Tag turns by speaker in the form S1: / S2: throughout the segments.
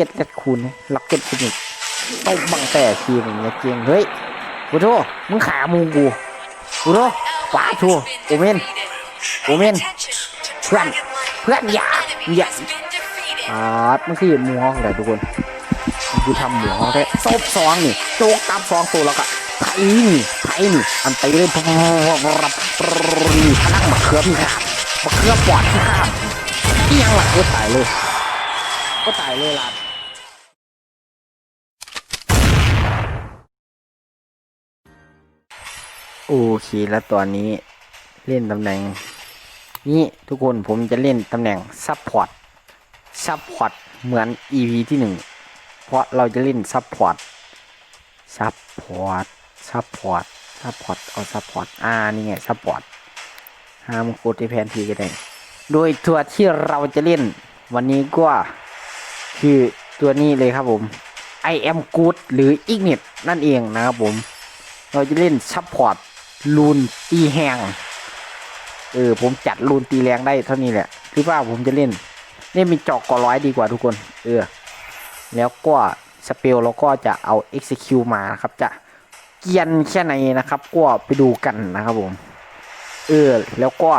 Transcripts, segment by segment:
S1: เก็ตเล็ดคูณล็อกเก็ตฟินิกต้องบังแต่ทีมอย่างเงี้ยเกียงเฮ้ยกูโทษมึงขามูกูกูโทษปาทัวโอเมนโอเมนเพื่อนเพื่อนอย่าอย่าอ่ามันคือหมูฮอกแหละทุกคนมันคือทำหมูฮอกแท้ซบซองนี่โจกตามซองตัวแล้วก็ไทยนี่ไทยนี่อันตีเลยพรับนี่พนักมะเขือพี่ขาบมะเขือปอดพี่ขาบที่ยังหลักก็ตายเลย ก็ตายเลยล่ะ โอเคแล้วตอนนี้เล่นตำแหน่ง นี่ทุกคนผมจะเล่นตำแหน่งซับพอร์ตซับพอร์ตเหมือน EP ที่หนึ่งเพราะเราจะเล่นซับพอร์ตซับพอร์ตซับพอร์ตซับพอร์ตเอาซับพอร์ตอ่านี่ไงซับพอร์ตห้ามกดที่แผนที่ก็ได้ โดยตัวที่เราจะเล่นวันนี้ก็คือตัวนี้เลยครับผม I am good หรือ Ignite นั่นเองนะครับผม เราจะเล่นซับพอร์ต ลูนตีแหงเออผมจัดลูนตีแรงได้เท่านี้แหละคือว่าผมจะเล่นเล่นเป็นจอกก่อร้อยดีกว่าทุกคน เออ แล้วก็สเปลเราก็จะเอา execute มานะครับจะเกียนแค่ไหนนะครับ ก็ไปดูกันนะครับผม เออ แล้วก็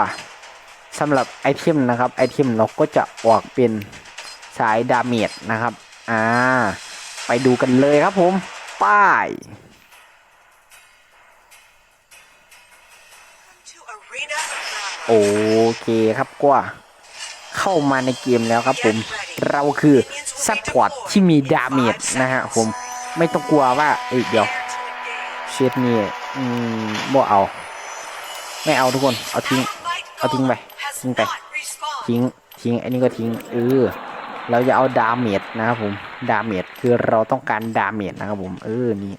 S1: สำหรับไอเทมนะครับไอเทมเราก็จะออกเป็นสายดาเมจนะครับ อ่า ไปดูกันเลยครับผม ป้าย โอเคครับก็เข้ามาในเกมแล้วครับผม เราคือซัพพอร์ตที่มีดาเมจนะฮะผมไม่ต้องกลัวว่าเอ้ยเดี๋ยวเชฟนี่อืมบ่เอา ไม่เอาทุกคน เอาทิ้ง เอาทิ้งไปทิ้งไปทิ้งทิ้งอันนี้ก็ทิ้งเออเราจะเอาดาเมจนะครับผมดาเมจคือเราต้องการดาเมจนะครับผมเออนี่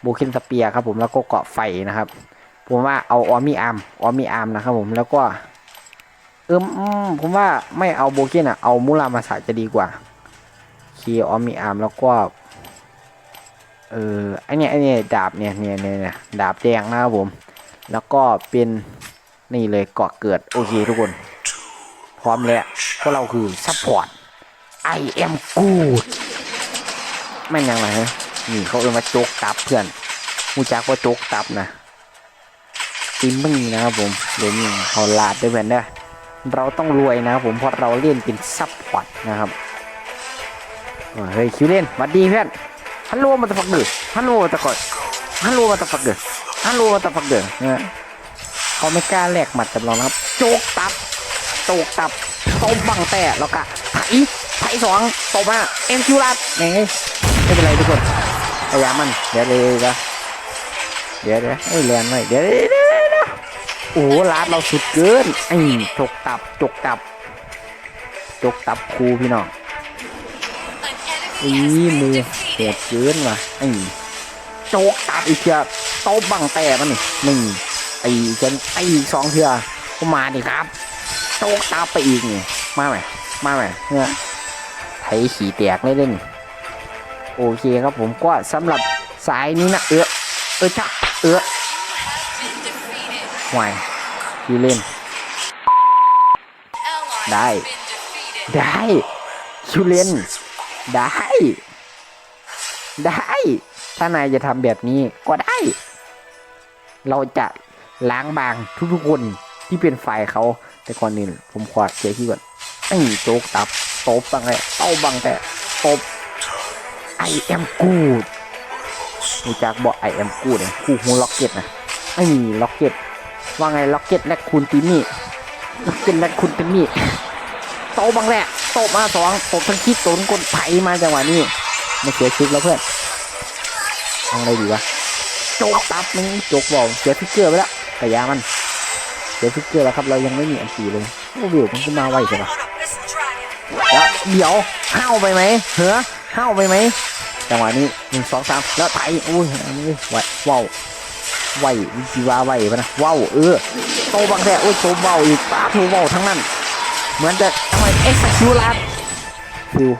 S1: โบเคนสเปียร์ครับผมแล้วก็เกาะไฟนะครับ ผมว่าเอาออมี่อาร์มออมี่อาร์มนะครับผมแล้วก็เอออืมผมว่าไม่เอาโบเคนอะเอามูรามาสาจะดีกว่าเคออมีอาร์มแล้วก็เออไอเนี้ยไอเนี้ยดาบเนี่ยเนี่ยเนี่ยดาบแดงนะครับผม แล้วก็เป็นนี่เลยเกาะเกิดโอเคทุกคน พร้อมแล้วพวกเราคือซัพพอร์ต I am good แม่นยังไงฮะนี่เขาเอิ้นว่าโจกตับเพื่อนมูจักว่าโจกตับนะ ติมมึงนะครับผมเดี๋ยวนี้เขาลาดด้วยเพื่อนเด้เราต้องรวยนะครับผมเพราะเราเล่นเป็นซัพพอร์ตนะครับเฮ้ยคิวเล่นหวัดดีเพื่อนฮัลโหลมาตะฟักเดือฮัลโหลมาตะกอดฮัลโหลมาตะฟักเดือฮัลโหลมาตะฟักเดือเนี่ยเขาไม่กล้าแลกหมัดกับเรานะครับ โจกตับโจกตับตบบังแต่แล้วก็ไถไถสองตบมาเอ็มคิวรัดไงไม่เป็นไรทุกคนพยายามมันเดี๋ยวเดี๋ยวเดี๋ยเดี๋ยวเดี๋ยวเอ้ยแรงหน่อยเดี๋ยวเดี๋ยวเดี๋ยวเดี๋ยว โอ้โหรัดเราสุดเกินไอ้จกตับจกตับจกตับครูพี่น้องอีมูโหดเกินว่ะไอ้โจกตับอีกเทียตบบังแต่มันนี่หนึ่งตีจนตีอีกสองเทียก็มาดิครับโจกตามไปอีกนี่มาไหมมาไหมเนี่ยไถขี่แตกเลยเด้นี่โอเคครับผมก็สำหรับสายนี้นะเออเออจ้ะเออ ห่วยพี่เล่น ได้ ได้คิวเล่น ได้ ได้ ถ้านายจะทำแบบนี้ก็ได้ เราจะล้างบางทุกๆคนที่เป็นฝ่ายเขา แต่ก่อนอื่นผมขอเสียที่ก่อนไอ้โจ๊กตับตบบังแต่เต้าบังแต่ตบไอแอมกูดมีจากบอกไอแอมกูดเนี่ยคู่หูล็อกเก็ตนะไอ้ล็อกเก็ต ว่าไงล็อกเก็ตและคุณติมี่ล็อกเก็ตและคุณติมี่โตบังแหละตบมาสองตบทั้งคิดตนกดไถมาจังหวะนี้ไม่เสียชุดแล้วเพื่อนทำอะไรดีวะโจกตับมึงโจกบอกเสียฟิกเกอร์ไปแล้วกระยามันเดี๋ยวฟิกเกอร์แล้วครับเรายังไม่มีอันตีเลยโอ้วิวมันก็มาไวใช่ปะแล้วเดี๋ยวห้าวไปไหมเฮ้อห้าวไปไหมจังหวะนี้หนึ่งสองสามแล้วไถอุ้ยอันนี้ไหวว้าว ไหววิจิวาไหวปะนะว้าวเออโตบังแท้โอ้ยโตเบาอีกป้าโตเบาทั้งนั้น เหมือนจะทำไมเอ็กซ์คิวลัดฟิว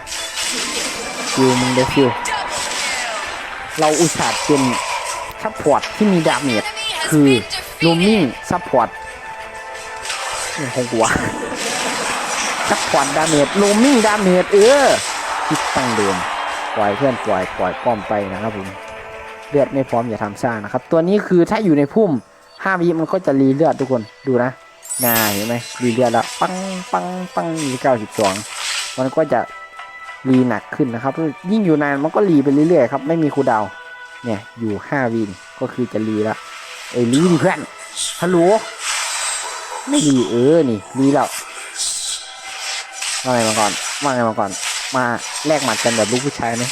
S1: ฟิวมึงได้ฟิวเราอุตส่าห์เป็นซัพพอร์ตที่มีดาเมจคือลูมิ่งซัพพอร์ตนี่คงกลัวซัพพอร์ตดาเมจโลมิ่งดาเมจเออที่ตั้งเดิมปล่อยเพื่อนปล่อยปล่อยป้อมไปนะครับผม เลือดไม่พร้อมอย่าทำซ่านะครับ ตัวนี้คือถ้าอยู่ในพุ่มห้าวิมันก็จะรีเลือดทุกคนดูนะน่าเห็นไหมรีเลือดแล้วปังปังปังมีเก้าสิบสองมันก็จะรีหนักขึ้นนะครับ ยิ่งอยู่นานมันก็รีไปเรื่อยๆครับไม่มีคูดาว์เนี่ยอยู่ห้าวินก็คือจะรีแล้วเอ้รีดิเพื่อนฮัลโหลไม่รีเออนี่รีแล้วว่าไงมาก่อนว่าไงมาก่อน มาแลกหมัดกันแบบลูกผู้ชายไหม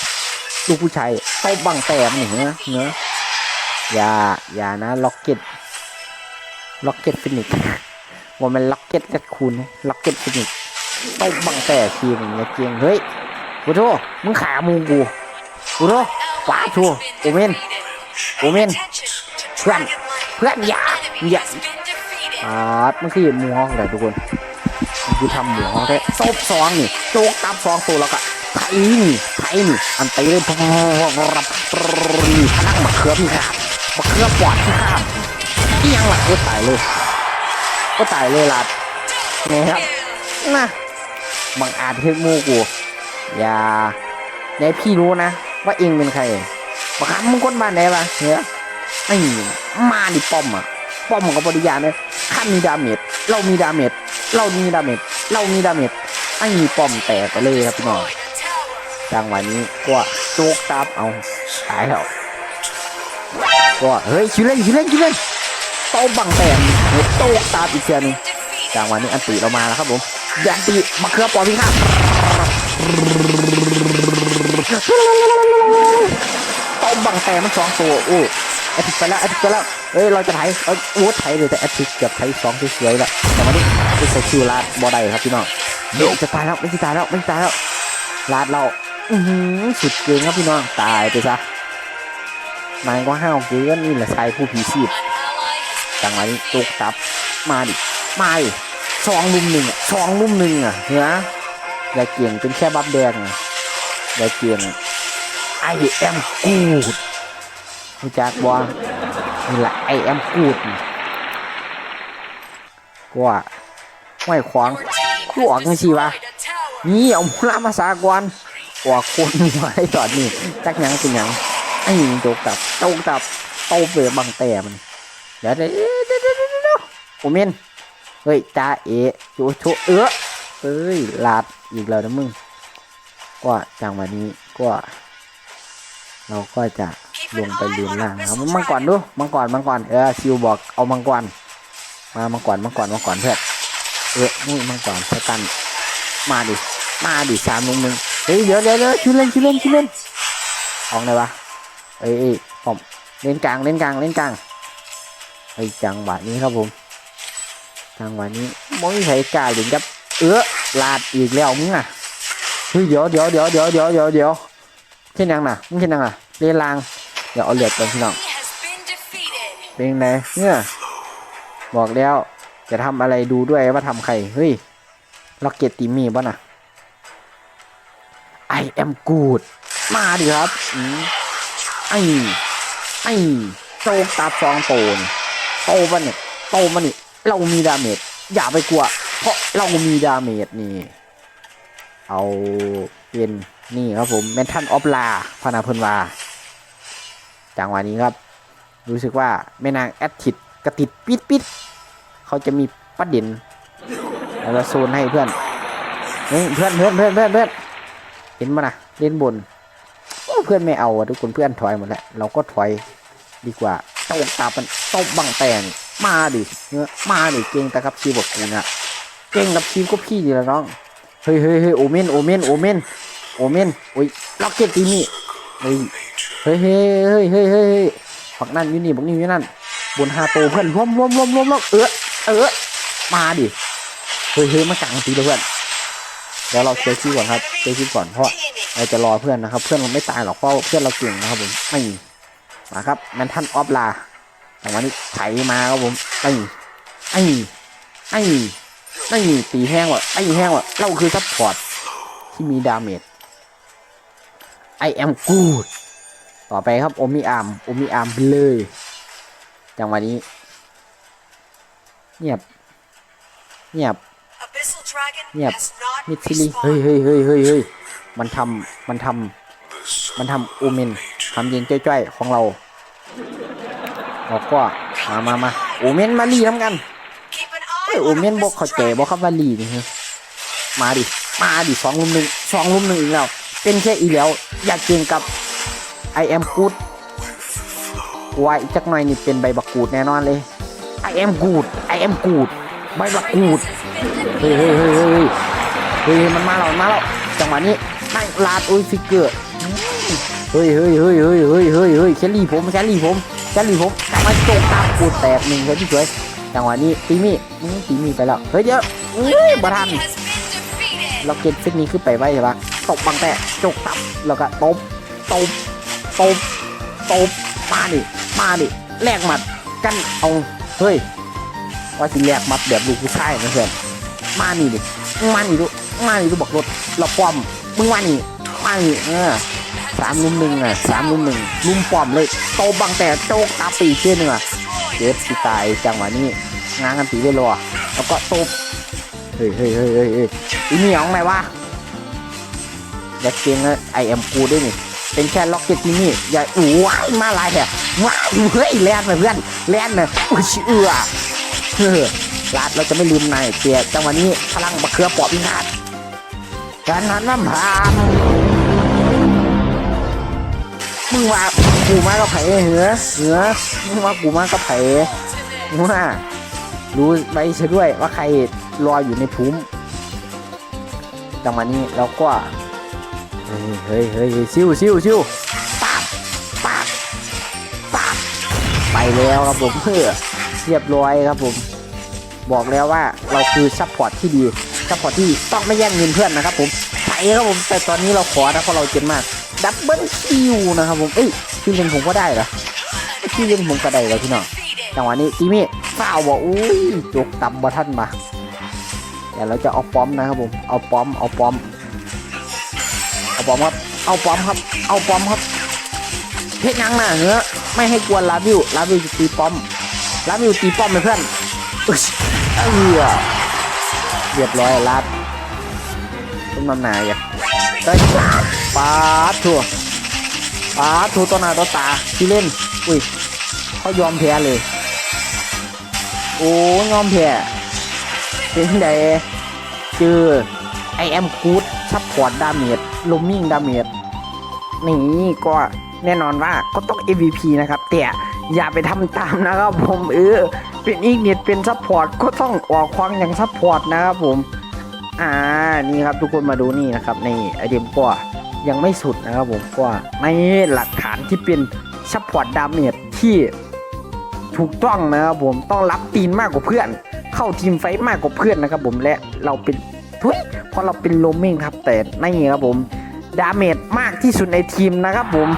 S1: ลูกผู้ชายตบบังแต้มนี่เนื้อเนื้ออย่าอย่านะล็อกเก็ตล็อกเก็ตฟินิกว่ามันล็อกเก็ตกัดคูณนล็อกเก็ตฟินิกตบบังแต่ทีมเนี่ยเกียงเฮ้ยกูโทษมึงขามูกูกูโทษว้าโทษโอเมนโอเมน
S2: Attention to
S1: Run.
S2: Dragon Lane.
S1: เพื่อนอย่าอย่าอ่ามันคือหมูฮ้องแหละทุกคนมันคือทำหมูฮ้องแท้ซบซองนี่โจกตับซองตัวแล้วก็ ไทยนี่ไทยนี่อันตีเลยพรับนี่พนักมะเขือพี่ครับมะเขือปอดพี่ครับที่ยังหลักก็ตายเลย ก็ตายเลยลัดนี่ครับนะบังอาจเทศมูกู อย่าอย่าให้พี่รู้นะ ว่าเองเป็นใครบังคับมึงคนบ้านไหนวะเนี่ยไอ้มาดิป้อมอะ ป้อมของกับบริยาเนี่ยข้ามีดาเมจเรามีดาเมจเรามีดาเมจเรามีดาเมจไอ้ป้อมแตกไปเลยครับพี่น้อง จังหวะนี้ก็โจกตับเอาตายแล้วก็เฮ้ยคิวเล่นคิวเล่นคิวเล่นโตบังแตกเฮ้ยโจกตับอีกเทียนึงจังหวะนี้อันติเรามาแล้วครับผมยันติมาเครือปอพี่ครับโตบังแตกมันสองตัวโอ้แอติกไปแล้วแอติกไปแล้วเอ้ยเราจะไถเอ้ยโอ้ไถเลยแต่แอติกเกือบไถสองสวยๆแล้วแต่วันนี้ไม่ใส่คิวลาดบอได้ครับพี่น้องจะตายแล้วไม่ตายแล้วไม่ตายแล้วลาดเรา อือหือสุดเกินครับพี่น้อง ตายไปซะมันก็ห้าวเกินนี่แหละชายผู้ผีชีพจังหวะนี้ตุกตับ มาดิ มาดิสองลุมหนึ่งอะสองลุมหนึ่งอะเนื้ออย่าเกี่ยงเป็นแค่บัฟแดงอะอย่าเกี่ยงไอแอมกูดรู้จักบ่นี่แหละไอแอมกูดกว่าไม่ขวาง
S2: your team
S1: คู่ออก
S2: has
S1: จังสิวะนี่เอามูลามาสากร ออกคนมาให้ตอนนี้จักยังเป็นยังไอ้ยิงโจกตับโจกตับโตเปบังแต่มันเดี๋ยวเดี๋ยวเดี๋ยวเดี๋ยวเดี๋ยวเดี๋ยวโอเมนเฮ้ยจ้าเอ๋โจโชเออเอ้ยลาดอีกแล้วนะมึงก็จังวะนี้ก็ เราก็จะลงไปเรียนล่างนะครับมังกรดูมังกรมังกรเออซิวบอกเอามังกรมามังกรมังกรมังกรเพื่อนเออนี่มังกรสตันมาดิมาดิสามลงหนึ่ง เฮ้ยเดี๋ยวเดี๋ยวเดี๋ยวชื่อเล่นชื่อเล่นชื่อเล่นออกไหนวะเอ้ยผมเล่นกลางเล่นกลางเล่นกลางไอ้จังหวะนี้ครับผมจังหวะนี้มองใครกาหรือกับ เออลาดอีกแล้วมึงอะเฮ้ยเดี๋ยวเดี๋ยวเดี๋ยวเดี๋ยวเดี๋ยวเดี๋ยวเดี๋ยวเช่นยังน่ะมึงเช่นยังอะเรียนลางเดี๋ยวเอาเหลือดก่อนพี่น้องเป็นไงเนี่ยบอกแล้วจะทำอะไรดูด้วยว่าทำใครเฮ้ยล็อกเก็ตตีมีป่ะน่ะ I am good มาดิครับอืมไอ้ไอ้โจกตาฟองโตนโตปะเนี่ยโตปะเนี่ยเรามีดาเมจอย่าไปกลัว เพราะเรามีดาเมจนี่ เอาเป็นนี่ครับผมเมนทันออฟลาพนาเพนวาจังหวะนี้ครับ รู้สึกว่าแม่นางแอดทิดกระติดปิดปิดเขาจะมีประเด็นแล้วโซนให้เพื่อนเฮ้ยเพื่อนเพื่อนเพื่อนเพื่อนเพื่อน เห็นมานะเล่นบน เพื่อนไม่เอาอะทุกคนเพื่อนถอยหมดแล้วเราก็ถอยดีกว่าตกตาเป็นตบบังแตงมาดิเนื้อมาดิเก่งแต่ครับชีบอกกูเนี่ยเก่งกับชีก็พี่ดีแล้วน้องเฮ้ยเฮ้ยเฮ้ยโอเมนโอเมนโอเมนโอเมนโอ้ยล็อกเก็ตตีนี่เฮ้ยเฮ้ยเฮ้ยเฮ้ยเฮ้ยเฮ้ยฝักนั่นยูนี่บักนี่ยูนั่นบนฮาโตเพื่อนรวมรวมรวมรวมรวมเออเออมาดิเฮ้ยเฮ้ยมากลางตีเลยเพื่อน เดี๋ยวเราเซฟคิวก่อนครับเซฟคิวก่อนเพราะเราจะรอเพื่อนนะครับ เพื่อนมันไม่ตายหรอกเพราะเพื่อนเราเก่งนะครับผมไม่มาครับแมนทันออฟลาแต่วันนี้ไถมาครับผมไอ้ไอ้ไอ้ไอ้ตีแห้งว่ะไอ้แห้งว่ะเราคือซัพพอร์ตที่มีดาเมจ I am good ต่อไปครับโอมิอาร์มโอมิอาร์มเลยจังหวะนี้เงียบเงียบ
S2: Abyssal Dragon
S1: Yep.
S2: has not
S1: มิดซิลีเฮ้ย
S2: respawned.
S1: เฮ้ยเฮ้ยเฮ้ยเฮ้ยมันทำมันทำมันทำอูเมนทำเย็นจ้อยๆของเราเราก็มามามาอูเมนมาลีน้ำกัน
S2: Keep an
S1: เอ้ย
S2: eye
S1: อู
S2: on
S1: เม
S2: the
S1: นบอก
S2: first
S1: เข้าใจ
S2: strike.
S1: บอกคำว่าลีนี่ฮะมาดิมาดิสองลุมหนึ่งสองลุมหนึ่งอีกแล้วเป็นแค่อีแล้ว อยากเก่งกับ I am good ว่าอีกจักหน่อยนี่เป็นใบบักกูดแน่นอนเลย I am good I am good ใบบักกูดเฮ้ยเฮ้ยเฮ้ยเฮ้ยเฮ้ยเฮ้ยมันมาแล้วมันมาแล้วจังหวะนี้นั่ลาดโอ้ยฟิกเกอร์เฮ้ยเฮ้ยเฮ้ยเฮ้ยเฮ้ยเฮ้ยเฮ้ยแคลรี่ผมแคลรี่ผมแคลรี่ผมจังหวะโจกตามกูแตกหนึ่งเลยพี่สวยจังหวะนี้ตีมี่ตีมี่ไปแล้วเฮ้ยเดี๋ยวอุ้ยบทัน
S2: Enemy has been defeated.
S1: เราเก็บเส้นนี้ขึ้นไปไว้ใช่ปะตกบังแต่จกตับแล้วก็ตบตบตบตบมาดิมาดิแลกหมัดกันเอาเฮ้ยว่าสิแลกหมัดแบบลูกผู้ชายนะเพื่อน มานี่ดิมึงมานี่ดูมานี่ดูบอกรถเราปอมมึงมานี่มานี่เออสามลุมหนึ่งอะสามลุมหนึ่งลุมป้อมเลยโตบังแต่โจกตาปีเชื่อหนึ่งอะเจ็บสิตายจังหวะนี้งานกันตีได้รอแล้วก็ตบเฮ้ยเฮ้ยเฮ้ยเฮ้ยเฮ้ยอีนี่ของไหนวะอย่าเกงนะไอเอ็มกูด้วยนี่เป็นแค่ล็อกเก็ตที่นี่อย่าอู้ว้ายมาลายแท้ว้ายเฮ้ยแลนเพื่อนแลนนะอุ้ยเอือ พลาดเราจะไม่ลืมนายเตียจังหวะนี้พลังบักเขือปอบพิฆาตการนั้นน้ำพามมึงว่ากูมากับไผ่เหรอเหรอมึงว่ากูมากับไผ่มึงว่ารู้ไว้ใช่ด้วยว่าใครรออยู่ในทุ้มจังหวะนี้เราก็เฮ้ยเฮ้ยเฮ้ยเฮ้ยซิวซิวซิวปาบปาบปาบไปแล้วครับผมเพื่อเรียบร้อยครับผม บอกแล้วว่าเราคือซัพพอร์ตที่ดีซัพพอร์ตที่ต้องไม่แย่งเงินเพื่อนนะครับผมไปครับผมแต่ตอนนี้เราขอนะเพราะเราเจ็บมากดับเบิลคิวนะครับผมเอ้ยคิวเล่นผมก็ได้เหรอคิวเล่นผมก็ได้เหรอพี่น้องจังหวะนี้จีมี่ฟาวบอกอุ้ยจกต่ำบ่ท่านมาเดี๋ยวเราจะเอาป้อมนะครับผมเอาป้อมเอาป้อมเอาป้อมครับเอาป้อมครับ เอาป้อมครับเพชรยังหน้าเนื้อไม่ให้กวนลาวิวลาวิวตีป้อมลาวิวตีป้อมเลยเพื่อน เออเรียบร้อยลัดต้นมันหนาอย่าเต้ปาดทัวปาดทัวต่อหน้าต่อตาที่เล่น อุ้ยเขายอมแพ้เลย โอ้ยอมแพ้เป็นไงเจอไอแอมกูดซัพพอร์ตดาเมจลมมิ่งดาเมจนี่ก็แน่นอนว่าก็ต้อง MVP นะครับ แต่อย่าไปทำตามนะครับผมเออ เป็นอีกเน็ตเป็นซัพพอร์ตก็ต้องออกควางอย่างซัพพอร์ตนะครับผม อ่านี่ครับทุกคนมาดูนี่นะครับในไอเดมก็ยังไม่สุดนะครับผมก็ในหลักฐานที่เป็นซัพพอร์ตดาเมจที่ถูกต้องนะครับผมต้องรับตีนมากกว่าเพื่อน เข้าทีมไฟมากกว่าเพื่อนนะครับผมและเราเป็นทุยเพราะเราเป็นโลมิงครับแต่นี่ครับผมดาเมจมากที่สุดในทีมนะครับผม